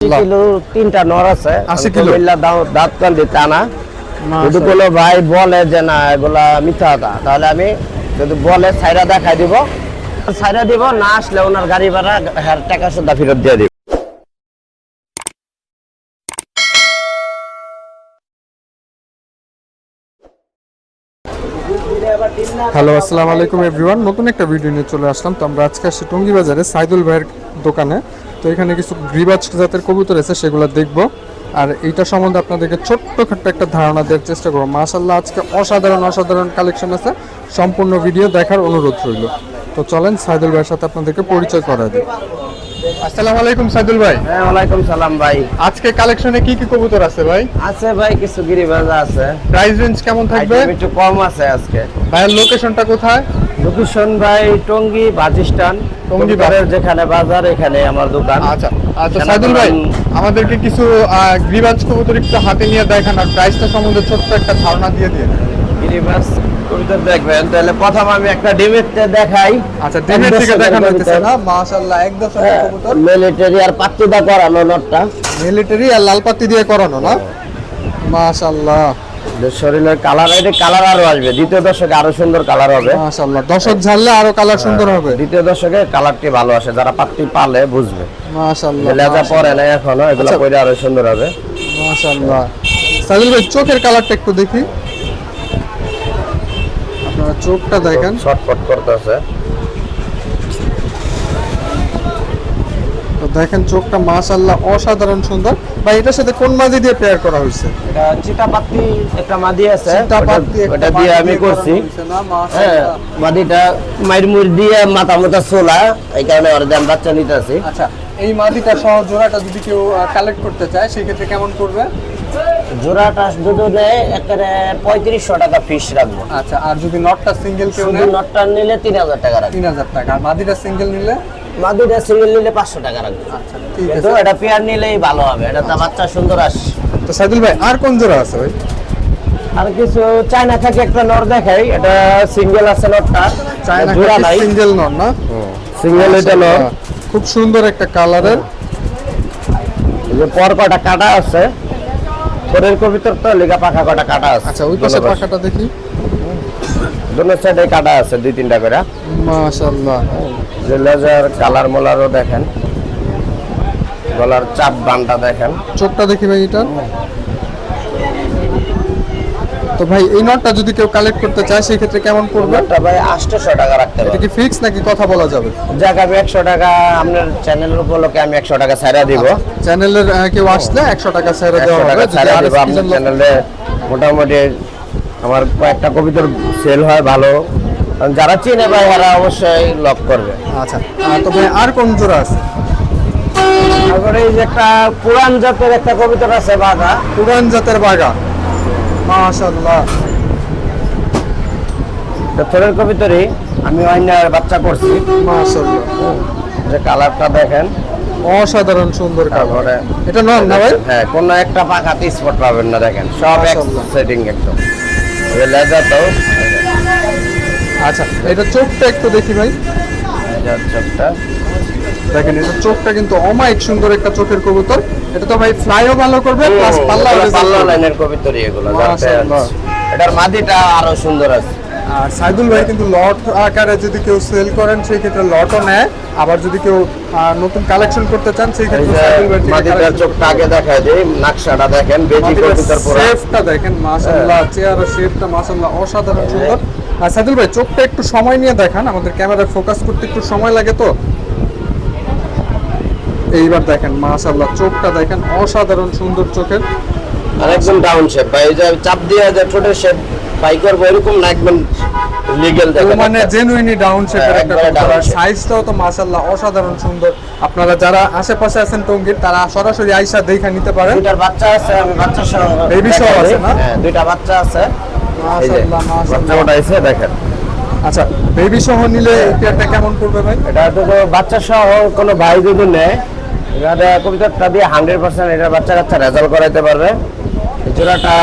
Kilo তিনটা নর আছে। আশি আমি কিলো? কুমিল্লা দাও- দাঁতকান্দি টানা। যদি কোনো ভাই বলে যে না এগুলা মিথ্যা তাহলে আমি যদি বলে সাইরা দেখাই দিব। সাইরা দিব না আসলে ওনার গাড়ি ভাড়া হ্যার টাকা সুদ্ধা ফেরত দিয়ে দিব। হ্যালো আসসালামু আলাইকুম এভরিওয়ান নতুন একটা ভিডিও নিয়ে চলে আসলাম। তো আমরা আজকে আসছি টঙ্গী বাজারে সাইদুল ভাইয়ের দোকানে। তো এখানে কিছু গ্রিবাজ জাতের কবুতর আছে সেগুলো দেখব। আর এইটা সম্বন্ধে আপনাদেরকে ছোট্টখাট্ট একটা ধারণা দেওয়ার চেষ্টা করব। মাশাল্লাহ আজকে অসাধারণ অসাধারণ কালেকশন আছে। সম্পূর্ণ ভিডিও দেখার অনুরোধ রইল। তো চলেন সাইদুল ভাইয়ের সাথে আপনাদেরকে পরিচয় করা দিই। আসসালামু আলাইকুম সাইদুল ভাই। হ্যাঁ ওয়ালাইকুম সালাম ভাই। আজকে কালেকশনে কি কি কবুতর আছে ভাই? আছে ভাই কিছু গিরিবাজা আছে। প্রাইস রেঞ্জ কেমন থাকবে? আইটেম একটু কম আছে আজকে। ভাইয়ের লোকেশনটা কোথায়? লোকেশন ভাই টঙ্গী বাজিস্টান টঙ্গী টঙ্গী যেখানে বাজার এখানে আমার দোকান। আচ্ছা আচ্ছা সাইদুল ভাই আমাদেরকে কিছু গ্রিবাজ কবুতর একটু হাতে নিয়ে দেখান আর প্রাইসটা সম্বন্ধে ছোট্ট একটা ধারণা দিয়ে দিয়ে গিরিবাজ কবিতর দেখবেন তাহলে প্রথম আমি একটা ডিমেটে দেখাই। আচ্ছা ডিমের থেকে দেখানো হইতেছে না? মাশাআল্লাহ এক দশকের কবুতর। মিলিটারি আর পাত্তিদা করানো নটটা। মিলিটারি আর লাল পাতি দিয়ে করানো না? মাশাআল্লাহ। শরীরের কালার এটা কালার আরও আসবে দ্বিতীয় দশকে আরও সুন্দর কালার হবে। মাশাআল্লাহ দশক ঝাড়লে আরও কালার সুন্দর হবে। দ্বিতীয় দশকে কালারটি ভালো আসে যারা পাত্তি পালে বুঝবে। মাশাআল্লাহ লেজা পরে না এখনও এগুলো আচ্ছা। পরে আরও সুন্দর হবে। মাশাআল্লাহ। ভাই চোখের কালারটা একটু দেখি। আপনারা চোখটা দেখেন। ছটফট করতেছে। তো দেখেন চোখটা মাশাআল্লাহ অসাধারণ সুন্দর। ভাই এটার সাথে কোন মাদি দিয়ে পেয়ার করা হয়েছে? এটা চিতা একটা মাদি আছে। চিতা ওটা- একটা দিয়ে আমি করছি। হ্যাঁ মাদিটা মাইর মুর দিয়ে মাথা মাথা সোলা এই কারণে ওর দাম বাচ্চা নিতে আছি আচ্ছা এই মাদিটা সহ জোড়াটা যদি কেউ কালেক্ট করতে চায় সেই ক্ষেত্রে কেমন করবে? জোড়াটা যদি নেয় একেবারে পঁয়ত্রিশশো টাকা ফিস রাখব। আচ্ছা আর যদি নটটা সিঙ্গেল কেউ নটটা নিলে তিন হাজার টাকা রাখব। তিন হাজার টাকা। আর মাদিটা সিঙ্গেল নিলে? মাদিটা সিঙ্গেল নিলে পাঁচশো টাকা রাখব। আচ্ছা ঠিক কিন্তু এটা পেয়ার নিলেই ভালো হবে এটা তো বাচ্চা সুন্দর আস। তো সাইদুল ভাই আর কোন জোড়া আছে ভাই? আর কিছু চায়না থেকে একটা নর দেখাই এটা সিঙ্গেল আছে নটটা চায়না জোড়া নাই। সিঙ্গেল নন না? সিঙ্গেল এটা নর। খুব সুন্দর একটা কালারের। এই যে পর কটা কাটা আছে থরের কবিতর তো লেগা পাখা কটা কাটা আছে। আচ্ছা ওই পাশে পাখাটা দেখি। দুনো সাইডে কাটা আছে দুই তিনটা করে। মাশাআল্লাহ। যে লেজার কালার মোলারও দেখেন। গলার চাপ বানটা দেখেন। চোখটা দেখি ভাই এটা। তো ভাই এই নটটা যদি কেউ কালেক্ট করতে চায় সেই ক্ষেত্রে কেমন পড়বে? একটা ভাই আটশোশো টাকা রাখতে এটা পারবে। কি ফিক্স নাকি কথা বলা যাবে? আমি একশো টাকা আপনার চ্যানেলের উপলক্ষে আমি একশো টাকা ছাড়া দিব। চ্যানেলের কেউ আসলে একশো টাকা ছেড়ে দেওয়া হবে। ছাড়া দিব আপনার চ্যানেলে মোটামুটি আমার কয়েকটা কবিতার সেল হয় ভালো। যারা চেনে ভাই তারা অবশ্যই লক করবে। আচ্ছা আহ, তো ভাই আর কোন জোড়া আছে? তারপরে এই যে একটা পুরান জাতের একটা কবিতা আছে বাঘা। পুরান জাতের বাগা মাশাআল্লাহ। থরের কবিতরই আমি অন্যার বাচ্চা করছি। মাশাআল্লাহ। যে কালারটা দেখেন। অসাধারণ সুন্দর কালার। এটা নন না ভাই? হ্যাঁ কোনো একটা পাখাতে স্পট পাবেন না দেখেন। সব এক সেটিং একদম। লেজার তো। আচ্ছা এটা চোখটা একটু দেখি ভাই। চোখটা। দেখেন এটা চোখটা কিন্তু অমায়িক সুন্দর একটা চোখের কবুতর। এটা তো ভাই ফ্লাইও ভালো করবে প্লাস পাল্লা পাল্লা লাইনের কবিতরই এগুলো এটার মাদিটা আরও সুন্দর আছে। আর সাইদুল ভাই কিন্তু লট আকারে যদি কেউ সেল করেন সেই ক্ষেত্রে লটও নেয়। আবার যদি কেউ নতুন কালেকশন করতে চান সেই ক্ষেত্রে সাইদুল ভাই মাদিটার চোখটা আগে দেখায় দিই নকশাটা দেখেন বেজি কবিতার পুরো। শেপটা দেখেন মাশাআল্লাহ চেয়ার শেপটা মাশাআল্লাহ অসাধারণ সুন্দর। আর সাইদুল ভাই চোখটা একটু সময় নিয়ে দেখান আমাদের ক্যামেরা ফোকাস করতে একটু সময় লাগে তো। এইবার দেখেন মাশাআল্লাহ চোখটা দেখেন অসাধারণ সুন্দর চোখের। আর একদম ডাউন শেপ ভাই যে চাপ দিয়ে যে শেপ বাই করব এরকম না একদম লিগেল ও দেখেন মানে জেনুইনলি ডাউন শেপের হ্যাঁ, একটা কবুতর। সাইজটাও তো মাশাআল্লাহ অসাধারণ সুন্দর। আপনারা যারা আশেপাশে আছেন টঙ্গীর তারা সরাসরি আইসা দেখে নিতে পারেন। দুইটার বাচ্চা আছে আমি বাচ্চা সহ Baby সহ আছে না? হ্যাঁ দুইটা বাচ্চা আছে। দেখেন। আচ্ছা বেবি সহ নিলে পেয়ারটা কেমন পড়বে ভাই? এটা তো বাচ্চা সহ কোনো ভাই যদি নেয় এটা কবিতাটা দিয়ে হান্ড্রেড পার্সেন্ট এটা বাচ্চা কাচ্চা রেজাল্ট করাইতে পারবে। জোড়াটা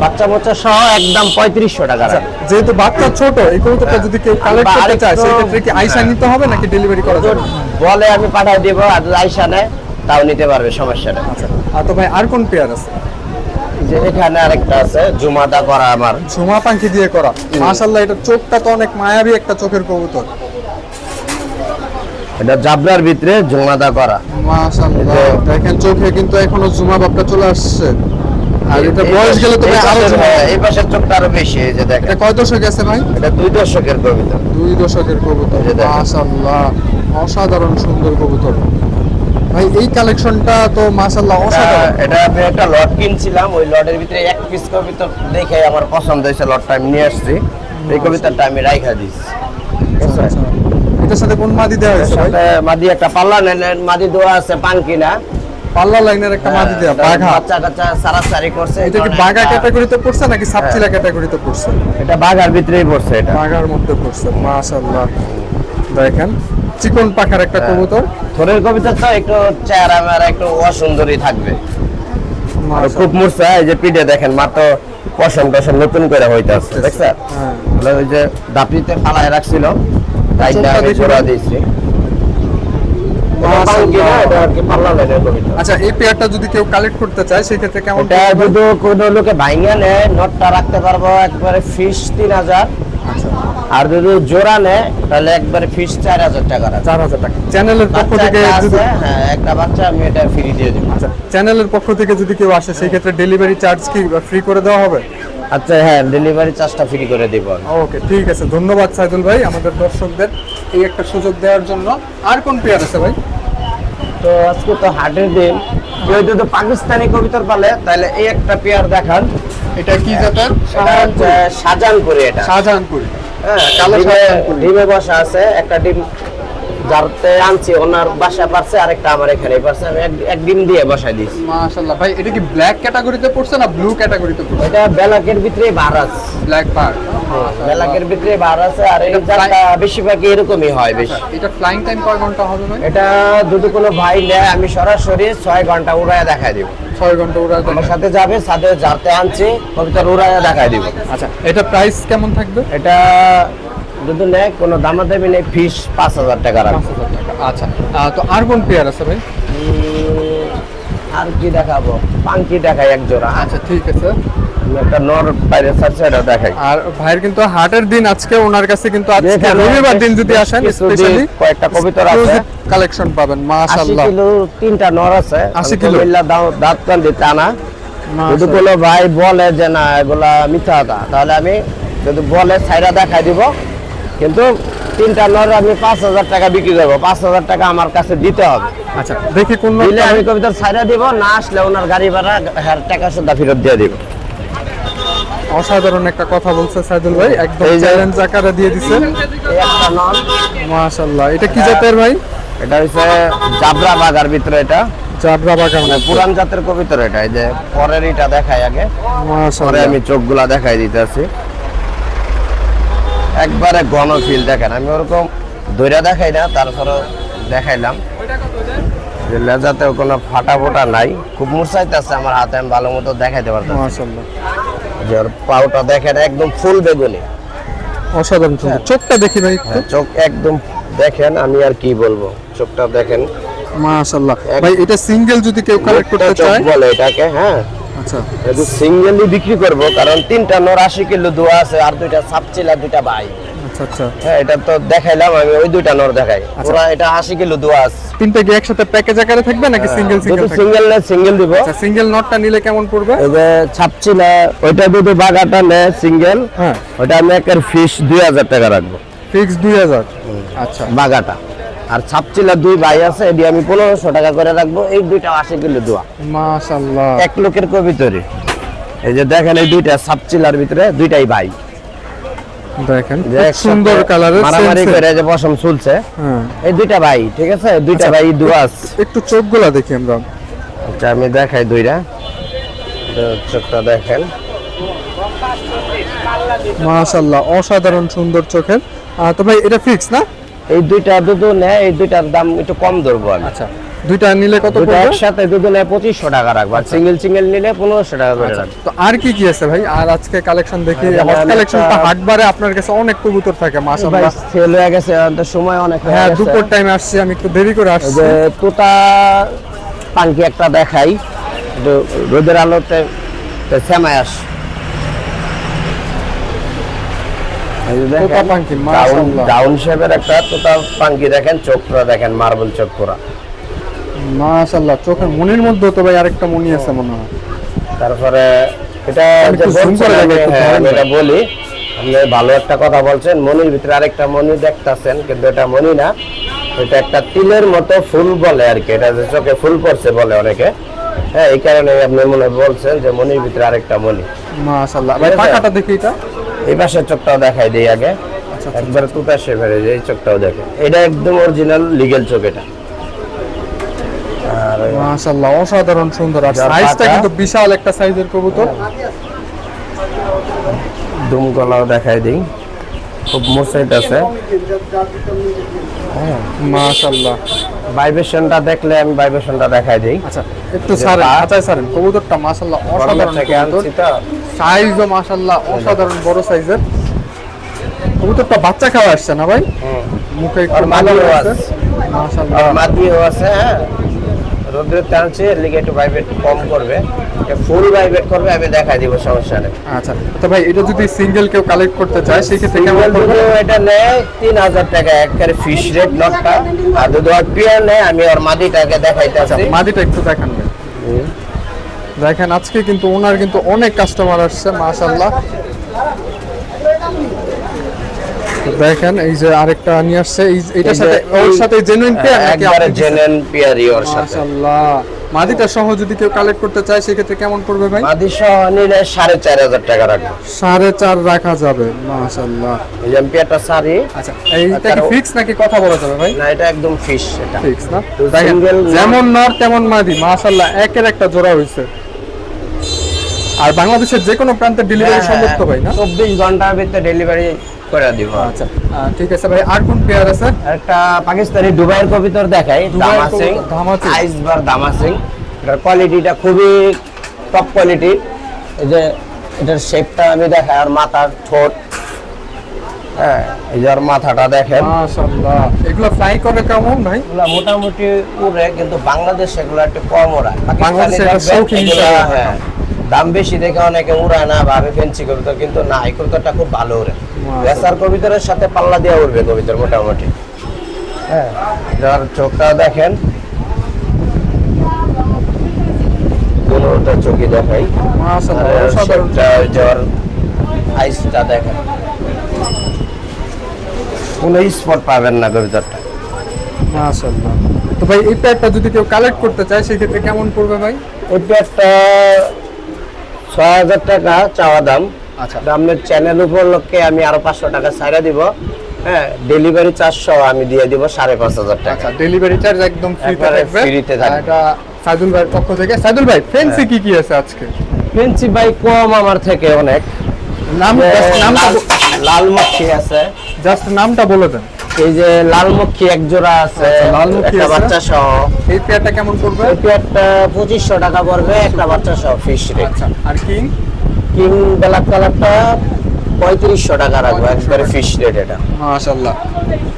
বাচ্চা বাচ্চা সহ একদম পঁয়ত্রিশশো টাকা আচ্ছা যেহেতু বাচ্চা ছোট এই কবুতরটা যদি কেউ কালেক্ট করতে চায় আরেকটু- সেই ক্ষেত্রে কি আইসা হ্যাঁ। নিতে হবে নাকি ডেলিভারি করা যাবে? বলে আমি পাঠাই দিব আর আইসা নেয় তাও নিতে পারবে সমস্যা নেই। আচ্ছা আর তো ভাই আর কোন পেয়ার আছে? যে এখানে আরেকটা আছে জুমাদা করা আমার। পাখি দিয়ে করা। এটা চোখটা তো অনেক মায়াবী একটা চোখের কবুতর। এটা জাবরার ভিতরে জুমাদা করা। দেখেন চোখে কিন্তু এখনও ঝুমা বাপটা চলে আসছে। আর এটা বয়স গেলে তো ভাই আরও এই পাশের চোখটা আরও বেশি এই যে দেখেন। এটা কয় দশক আছে ভাই? এটা দুই দশকের কবিতা। দুই দশকের কবুতর এই মাশাল্লাহ অসাধারণ সুন্দর কবুতর। ভাই এই কালেকশনটা তো মাশাল্লাহ অসাধারণ। এটা আমি একটা লট কিনছিলাম ওই লটের ভিতরে এক পিস কবিতা দেখে আমার পছন্দ হয়েছে লটটা আমি নিয়ে আসছি। এই কবিতাটা আমি রাইখা দিচ্ছি আচ্ছা, আচ্ছা। এটার সাথে কোন মাদি দেওয়া হয়েছে মাদি একটা পাল্লা নেন মাদি দোয়া আছে পানকিনা। পাল্লা লাইনের একটা মাদি দেওয়া বাঘা। বাচ্চা কাচ্চা সারাসারি করছে এটা কি বাঘা ক্যাটাগরিতে পড়ছে নাকি সাপচিলা ক্যাটাগরিতে পড়ছে? এটা বাঘার ভিতরেই পড়ছে এটা। বাঘার মধ্যে পড়ছে মাশাল্লাহ দেখেন চিকন পাখার একটা কবুতর। থরের কবিতা তো একটু চেহারা মেয়ারা একটু অসুন্দরী থাকবে। খুব মূর্ছা এই যে পিঠে দেখেন মাত্র পশম টসম নতুন করে হইতে আসছে দেখছেন? হ্যাঁ। ওই যে দাপড়িতে ফালায় রাখছিল তাই আমি জোড়া দিয়েছি। আচ্ছা এই পেয়ারটা যদি কেউ কালেক্ট করতে চায় সেক্ষেত্রে কেমন এটা যদি কোনো লোকে ভাইঙ্গা নেয় নটটা রাখতে পারব একবারে ফিস তিন হাজার। আচ্ছা আর যদি জোড়া নেয় তাহলে একবারে ফিস চার হাজার টাকা চার হাজার টাকা। চ্যানেলের পক্ষ থেকে একটা হ্যাঁ একটা বাচ্চা আমি এটা ফ্রি দিয়ে দিব। আচ্ছা চ্যানেলের পক্ষ থেকে যদি কেউ আসে সেই ক্ষেত্রে ডেলিভারি চার্জ কি ফ্রি করে দেওয়া হবে? আচ্ছা হ্যাঁ ডেলিভারি চার্জটা ফ্রি করে দিব ওকে ঠিক আছে ধন্যবাদ সাইদুল ভাই আমাদের দর্শকদের এই একটা সুযোগ দেওয়ার জন্য। আর কোন পেয়ার আছে ভাই? তো আজকে তো হাটের দিন। কেউ যদি পাকিস্তানি কবিতার পালে তাহলে এই একটা পেয়ার দেখান। এটা কি জাতের? শাহজাহানপুরি এটা শাহজাহানপুরি। কালো ডিমে- বসা আছে একটা ডিম যারতে আনছি ওনার বাসা পারছে আরেকটা আমার এখানে পারছে। আমি এক- ডিম দিয়ে বসাই দিয়েছি। মাশাআল্লাহ। ভাই এটা কি ব্ল্যাক ক্যাটাগরিতে পড়ছে না ব্লু ক্যাটাগরিতে পড়ছে? এটা বেলাকের ভিতরে বার আছে। ব্ল্যাক বার বেলাকের ভিতরে বার আছে আর এই জাতটা বেশিরভাগই এরকমই হয় বেশি। এটা ফ্লাইং টাইম কয় ঘণ্টা হবে ভাই? এটা যদি কোনো ভাই নেয় আমি সরাসরি ছয় ঘণ্টা উড়ায় দেখাই দিব। ছয় ঘণ্টা ওরা আমার সাথে যাবে সাথে যাতে আনছে কবিতার ওরা দেখায় দিব। আচ্ছা এটা প্রাইস কেমন থাকবে? এটা যদি নেয় কোনো দামা দেবে নেই ফিস পাঁচ হাজার টাকা রাখব। আচ্ছা। তো আর কোন পেয়ার আছে ভাই? আর কি দেখাবো? পাঙ্কি দেখাই এক জোড়া। আচ্ছা ঠিক আছে। একটা নর বাইরে সারছে দেখাই। আর ভাইয়ের কিন্তু হাটের দিন আজকে ওনার কাছে কিন্তু আজকে রবিবার দিন যদি আসেন স্পেশালি কয়েকটা কবিতর আছে। কালেকশন পাবেন মাশাআল্লাহ। কিলো তিনটা নর আছে। 80 কিলো? দাঁত যদি। কোনো ভাই বলে যে না এগুলা মিথ্যা তাহলে আমি যদি বলে সাইরা দেখাই দিব। কিন্তু তিনটা নর আমি পাঁচ হাজার টাকা বিক্রি করব। পাঁচ হাজার টাকা আমার কাছে দিতে হবে। আচ্ছা দেখি কোন দিলে আমি কবিতার সাইরা দিব না আসলে ওনার গাড়ি ভাড়া হ্যার টাকা সুদ্ধা ফেরত দিয়ে দিব। অসাধারণ একটা কথা বলছে সাইদুল ভাই একদম চ্যালেঞ্জ আকারে দিয়ে দিছে। এই একটা নর মাশাআল্লাহ এটা কি জাতের ভাই? এটা হচ্ছে জাবরা বাগার ভিতরে এটা। চাবরা বাগান মানে পুরান জাতের কবিতর এটা এই যে পরের এটা দেখাই আগে। পরে আমি চোখগুলা দেখাই দিতেছি। একবারে ঘন ফিল দেখেন আমি ওরকম ধৈর্য দেখাই না তারপরে দেখাইলাম। যে লেজাতেও কোনো ফাটা ফোটা নাই। খুব মুরসাইতেছে আমার হাতে আমি ভালো মতো দেখাইতে পারতাম মাশাআল্লাহ। ওর পাউটা দেখেন একদম ফুল বেগুনি। অসাধারণ সুন্দর চোখটা দেখি ভাই হ্যাঁ, চোখ একদম দেখেন আমি আর কি বলব? চোখটা দেখেন। মাশাআল্লাহ। ভাই এটা সিঙ্গেল যদি কেউ কালেক্ট করতে চায়? বলে এটাকে হ্যাঁ। আচ্ছা। এটা সিঙ্গেলই বিক্রি করব কারণ তিনটা নর আশি কিলো দোয়া আছে আর দুইটা সাপচিলা দুইটা ভাই। আচ্ছা। আচ্ছা হ্যাঁ এটা তো দেখাইলাম আমি ওই দুইটা নর দেখাই। আচ্ছা। ওরা এটা আশি কিলো দোয়া আছে তিনটা কি একসাথে প্যাকেজ আকারে থাকবে নাকি সিঙ্গেল সিঙ্গেল সিঙ্গেল নেয় সিঙ্গেল দিব। আচ্ছা সিঙ্গেল নটটা নিলে কেমন পড়বে? এই যে ছাপচিলা ওইটা যদি বাগাটা নেয় সিঙ্গেল হ্যাঁ। আমি একের ফিস টাকা রাখব। ফিক্স দুই হাজার? আচ্ছা। বাগাটা। আর ছাপচিলা দুই ভাই আছে এটি আমি পনেরোশো টাকা করে রাখব এই দুইটা আশি কিলো দোয়া। মাশাআল্লাহ। এক লোকের কবিতরে এই যে দেখেন এই দুইটা সাপচিলার ভিতরে দুইটাই ভাই। দেখেন সুন্দর কালারের মারামারি করে যে পশম চুলছে হ্যাঁ। এই দুইটা ভাই ঠিক আছে? দুইটা আচ্ছা। ভাই দুয়াস। একটু চোখগুলো দেখি আমরা। আচ্ছা আমি দেখাই দুইটা। চোখটা দেখেন। মাশাআল্লাহ অসাধারণ সুন্দর চোখের। তো ভাই এটা ফিক্স না? এই দুইটা দুধ নেয় এই দুইটার দাম একটু কম ধরবো আমি। আচ্ছা দুইটা নিলে কত দুইটা পড়বে? একসাথে দুধ নেয় পঁচিশশো টাকা রাখব আর সিঙ্গেল সিঙ্গেল নিলে পনেরোশো টাকা করে রাখব। তো আর কি কি আছে ভাই? আর আজকে কালেকশন দেখি আমার আমি কালেকশনটা হাটবারে আপনার কাছে অনেক কবুতর থাকে ভাই মাশাআল্লাহ সেল হয়ে গেছে তো সময় অনেক হয়ে হ্যাঁ দুপুর টাইমে আসছি আমি একটু দেরি করে আসছি। যে তোতা পাঙ্কি একটা দেখাই রোদের আলোতে শ্যামায় আস এই যে দেখেন, তোতা পাঙ্কি, ডাউন শেপের একটা তোতা পাঙ্কি দেখেন দেখেন মার্বেল চোখ করা মাশাআল্লাহ চোখের মনির মধ্যে তো ভাই আরেকটা মনি আছে মনে হয়। তারপরে এটা হ্যাঁ, এটা বলি আপনি ভালো একটা কথা বলছেন মনির ভিতরে আরেকটা মনি দেখতাছেন কিন্তু এটা মনি না এটা একটা তিলের মতো ফুল বলে আর কি এটা যে চোখে ফুল পড়ছে বলে অনেকে। হ্যাঁ এই কারণে আপনি মনে বলছেন যে মনির ভিতরে আরেকটা মনি। মাশাআল্লাহ। ভাই পাকাটা দেখি এটা। এই পাশের চোখটাও দেখাই দিই আগে। একবার তুতা শেপের এই চোখটাও দেখে। এটা একদম অরিজিনাল লিগেল চোখ এটা। আর মাশাআল্লাহ অসাধারণ সুন্দর। আর সাইজটা কিন্তু বিশাল একটা সাইজের কবুতর। দুম গলাও দেখাই দিই। খুব মোসাইট আছে। মাশাআল্লাহ। ভাইব্রেশনটা দেখলে আমি ভাইব্রেশনটা দেখাই দিই। আচ্ছা একটু পা- আচ্ছা সারেন কবুতরটা মাশাআল্লাহ অসাধারণ সাইজও মাশাআল্লাহ অসাধারণ বড় সাইজের কবুতরটা বাচ্চা খাওয়া আসছে না ভাই। মুখে একটু মাদিও আছে। মাশাআল্লাহ। মাদিও আছে হ্যাঁ। রোদ্রের টানছে এর লিগে একটু ভাইব্রেট কম করবে। ফুল ভাইব্রেট করবে আমি দেখাই দিব সমস্যা নেই। আচ্ছা তো ভাই এটা যদি সিঙ্গেল কেউ কালেক্ট করতে চায় সেই ক্ষেত্রে কেমন পড়বে এটা নেয় তিন হাজার টাকা একবারে ফিশ রেট নটটা আর যদি ওর পিয়ার নেয় আমি ওর মাদিটাকে দেখাইতে দেখাইতেছি মাদিটা একটু দেখান ভাই। দেখেন আজকে কিন্তু ওনার কিন্তু অনেক কাস্টমার আসছে মাশাআল্লাহ। তো দেখেন এই যে আরেকটা নিয়ে আসছে এটার সাথে ওর সাথে জেনুইন পেয়ার নাকি একবারে ওর সাথে। মাশাআল্লাহ। মাদিটা সহ যদি কেউ কালেক্ট করতে চায় সেক্ষেত্রে কেমন পড়বে ভাই? মাদি সহ নিলে সাড়ে চার হাজার টাকা রাখব। সাড়ে চার রাখা যাবে মাশাআল্লাহ। এই সারি আচ্ছা এইটা কি ফিক্স নাকি কথা বলা যাবে ভাই? না এটা একদম ফিশ এটা। ফিক্স না? যেমন নর তেমন মাদি মাশাআল্লাহ একের একটা জোড়া হইছে। আর বাংলাদেশের যে কোনো প্রান্তে ডেলিভারি হ্যাঁ, সম্ভব তো ভাই না? চব্বিশ ঘণ্টার ভিতরে ডেলিভারি করে দিব। আচ্ছা ঠিক আছে ভাই আর কোন পেয়ার আছে? একটা পাকিস্তানি দুবাইয়ের কবিতর দেখাই দামা সিং দামা সিং আইসবার এটার কোয়ালিটিটা খুবই টপ কোয়ালিটি এই যে এটার শেপটা আমি দেখাই আর মাথার ঠোঁট। হ্যাঁ এই যে আর মাথাটা দেখেন। মাশাআল্লাহ। এগুলো ফ্লাই করে কেমন ভাই? এগুলা মোটামুটি উড়ে কিন্তু বাংলাদেশ এগুলো একটু কম ওড়ায়। বাংলাদেশে এটা শৌখিন এগুলা, হ্যাঁ, দাম বেশি দেখে অনেকে উড়ায় না বা আমি ফেন্সি কবিতা কিন্তু না এই কবিতাটা খুব ভালো উড়ে। রেসার কবিতার সাথে পাল্লা দিয়ে উড়বে কবিতার মোটামুটি। হ্যাঁ। যার চোখটা দেখেন। দুটোটা চোখই দেখাই। মাশাআল্লাহ ওর আইসটা দেখেন। কোনো স্পট পাবেন না কবিতাটা মাশাআল্লাহ। তো ভাই এই পেয়ারটা যদি কেউ কালেক্ট করতে চায় সেক্ষেত্রে কেমন পড়বে ভাই? ওই প্যাডটা ছয় হাজার টাকা চাওয়া দাম। আচ্ছা। আপনার চ্যানেল উপলক্ষে আমি আরও পাঁচশো টাকা ছাড়া দিব। হ্যাঁ ডেলিভারি চারশো আমি দিয়ে দিব সাড়ে পাঁচ হাজার টাকা। আচ্ছা ডেলিভারি চার্জ একদম ফ্রিতে থাকবে। এটা সাইদুল ভাইয়ের পক্ষ থেকে। সাইদুল ভাই ফেন্সি কি কি আছে আজকে? ফেন্সি বাই কম আমার থেকে অনেক। নাম নামটা আছে। জাস্ট নামটা বলে দেন। এই যে লালমুখী এক জোড়া আছে আচ্ছা, একটা বাচ্চা সহ এই পেয়ারটা কেমন পড়বে? প্যাডটা পঁচিশশো টাকা পড়বে একটা বাচ্চা সহ ফিশ রেট আচ্ছা আর কিং? কিং ব্ল্যাক কালারটা পঁয়ত্রিশশো টাকা রাখব একবারে ফিশ রেট এটা। মাশাআল্লাহ।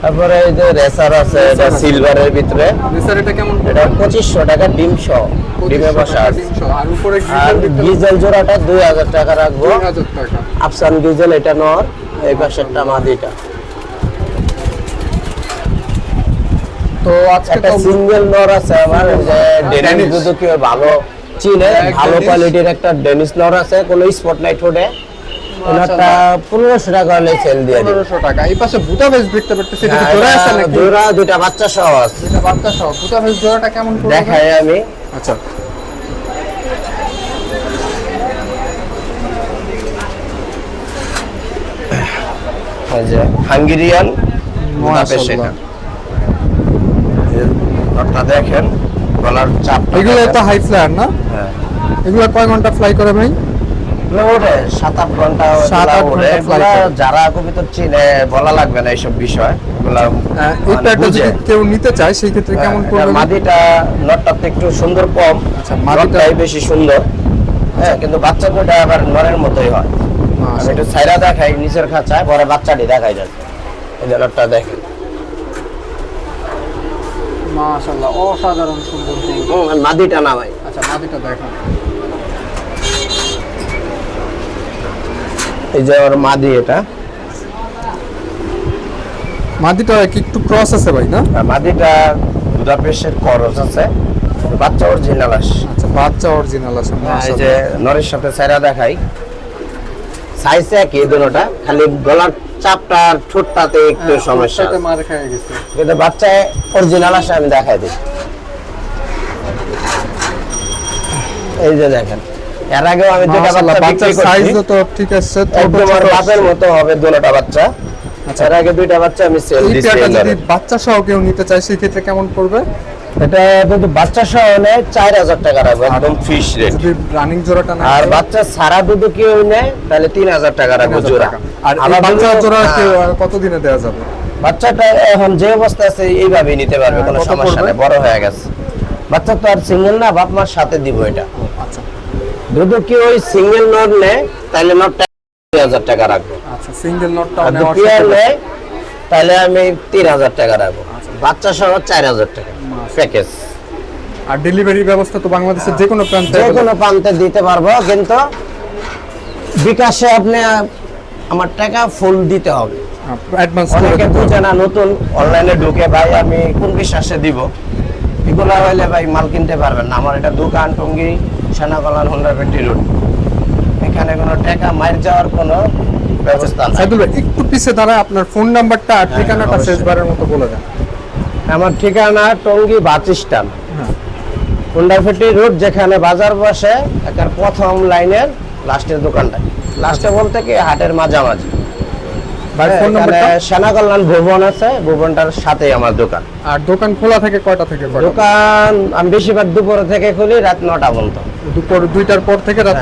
তারপরে এই যে রেসার আছে এটা সিলভারের ভিতরে। স্যার এটা কেমন? এটা পঁচিশশো টাকা ডিম সহ ডিমে বসা আছে। আর উপরে জোড়াটা দুই হাজার টাকা রাখব। আফসান এটা নর এই পাশেরটা মাদিটা। তো আজকে একটা সিঙ্গেল নর আছে আমার যে ডেনিস। দুধু কেউ ভালো চিনে ভালো কোয়ালিটির একটা ডেনিস নর আছে কোনো স্পট নাই ঠোঁটে ওনারটা পনেরোশো টাকা হলে সেল দিয়ে পনেরোশো টাকা। এই পাশে বুটা ভেজ দেখতে পারতেছি এটা হ্যাঁ, জোড়া আছে নাকি? জোড়া দুইটা বাচ্চা সহ আছে। এটা বাচ্চা সহ। বুটা ভেজ জোড়াটা কেমন দেখাই আমি। আচ্ছা। হাঙ্গেরিয়ান নটটা দেখেন গলার চাপ এগুলো তো হাই ফ্লায়ার না? হ্যাঁ। এগুলো কয় ঘণ্টা ফ্লাই করে ভাই? এগুলো সাত আট ঘণ্টা সাত আট ঘণ্টা fly এগুলা করে। যারা কবিতর চিনে বলা লাগবে না এইসব বিষয়। এগুলা আহ, এই মানে প্যাডটা বুঝে। যদি কেউ নিতে চায় সেই ক্ষেত্রে হ্যাঁ, কেমন মাদিটা নটটা তো একটু সুন্দর কম। আচ্ছা, মাদিটাই বেশি সুন্দর। হ্যাঁ কিন্তু বাচ্চা দুটা আবার নরের মতোই হয়। আমি একটু ছাইরা দেখাই নিচের খাঁচায় পরে বাচ্চাটি দেখাই যাচ্ছে। এই যে নটটা দেখেন। মাশাআল্লাহ অসাধারণ সুন্দর মাদিটা না ভাই। আচ্ছা মাদিটা দেখেন। এই যে ওর মাদি এটা। মাদিটা একটু ক্রস আছে ভাই না? মাদিটা বুদাপেস্টের করস আছে বাচ্চা অরিজিনাল আস। আচ্ছা বাচ্চা অরিজিনাল আছে এই যে নরের সাথে সেরা দেখাই। সাইজ একই দুটোটা খালি গলার চাপটা আর ঠোঁটটাতে একটু সমস্যা আছে। মার খেয়ে গেছে। কিন্তু বাচ্চা অরিজিনাল আসে আমি দেখাই দিই। এই যে দেখেন এর আগেও আমি দুটা বাচ্চা সাইজ তো ঠিক আছে একদম আর বাপের মতো হবে বাচ্চা। আচ্ছা। এর আগে দুইটা বাচ্চা আমি সেল পেয়ারটা যদি বাচ্চা সহ কেউ নিতে চায় সেই ক্ষেত্রে কেমন পড়বে এটা যদি বাচ্চা সহ নেয় চার হাজার টাকা রাখব একদম ফিশ রেট রানিং জোড়াটা না আর বাচ্চা সারা দুধ কেউ নেয় তাহলে তিন হাজার টাকা রাখব জোড়া। আর বাচ্চা জোড়া হ্যাঁ, কত দিনে দেওয়া যাবে? বাচ্চাটা এখন যে অবস্থা আছে এইভাবেই নিতে পারবে হ্যাঁ, কোনো সমস্যা নেই বড় হয়ে গেছে। বাচ্চা তো আর সিঙ্গেল না বাপ মার সাথে দিব এটা। যদি কি ওই সিঙ্গেল নোট নেয় তাহলে নোটটা দুই হাজার টাকা রাখব। আচ্ছা সিঙ্গেল নোটটা আর যদি নেওয়ার পেয়ার নেয় তাহলে আমি তিন হাজার টাকা রাখব। আচ্ছা। বাচ্চা সহ চার হাজার টাকা। প্যাকেজ আর ডেলিভারি ব্যবস্থা তো বাংলাদেশের যে কোনো প্রান্তে যে কোনো প্রান্তে দিতে পারব কিন্তু বিকাশে আপনি আমার টাকা ফুল দিতে হবে। অ্যাডভান্স অনেকে বুঝে না নতুন অনলাইনে ঢুকে ভাই আমি কোন বিশ্বাসে দিব? এগুলো হইলে ভাই মাল কিনতে পারবেন না। আমার এটা দোকান টঙ্গি সেনাকলান হোন্ডা পেটি রোড। এখানে কোনো টাকা মার যাওয়ার কোনো ব্যবস্থা নাই। সাইদুল ভাই একটু পিছে দাঁড়ায় আপনার ফোন নাম্বারটা আর ঠিকানাটা হ্যাঁ, শেষবারের মতো বলে দেন। আমার ঠিকানা টঙ্গি বাস স্ট্যান্ড। হ্যাঁ হোন্ডা রোড যেখানে বাজার বসে একার প্রথম লাইনের লাস্টের দোকানটা লাস্টে বলতে কি হাটের মাঝামাঝি। ভাই ফোন এখানে নাম্বারটা সেনাকল্যাণ ভুবন আছে ভুবনটার সাথেই আমার দোকান। আর দোকান খোলা থাকে কয়টা থেকে কয়টা দোকান আমি বেশিরভাগ দুপুর থেকে খুলি রাত নটা পর্যন্ত। দুপুর দুইটার পর থেকে রাত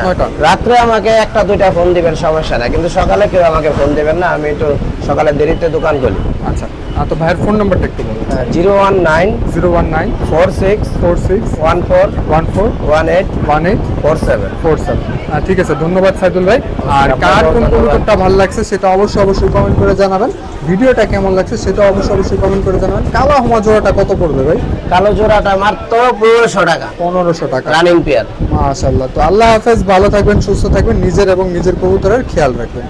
রাত্রে আমাকে একটা দুইটা ফোন দিবেন সমস্যা নাই। কিন্তু সকালে কেউ আমাকে ফোন দিবেন না আমি একটু সকালে দেরিতে দোকান খুলি। আচ্ছা তো ভাইয়ের ফোন নাম্বারটা একটু বলুন zero one nine zero one nine four six four six one four one four one eight one eight four seven. Four seven. ঠিক আছে ধন্যবাদ সাইদুল ভাই। আর কার কোন কবুতরটা ভালো লাগছে সেটা অবশ্যই অবশ্যই কমেন্ট করে জানাবেন। ভিডিওটা কেমন লাগছে সেটা অবশ্যই অবশ্যই কমেন্ট করে জানাবেন। কালো হমা জোড়াটা কত পড়বে ভাই? কালো জোড়াটা মাত্র পনেরোশো টাকা। পনেরোশো টাকা। রানিং পেয়ার মাশাল্লাহ তো আল্লাহ হাফেজ ভালো থাকবেন সুস্থ থাকবেন নিজের এবং নিজের কবুতরের খেয়াল রাখবেন।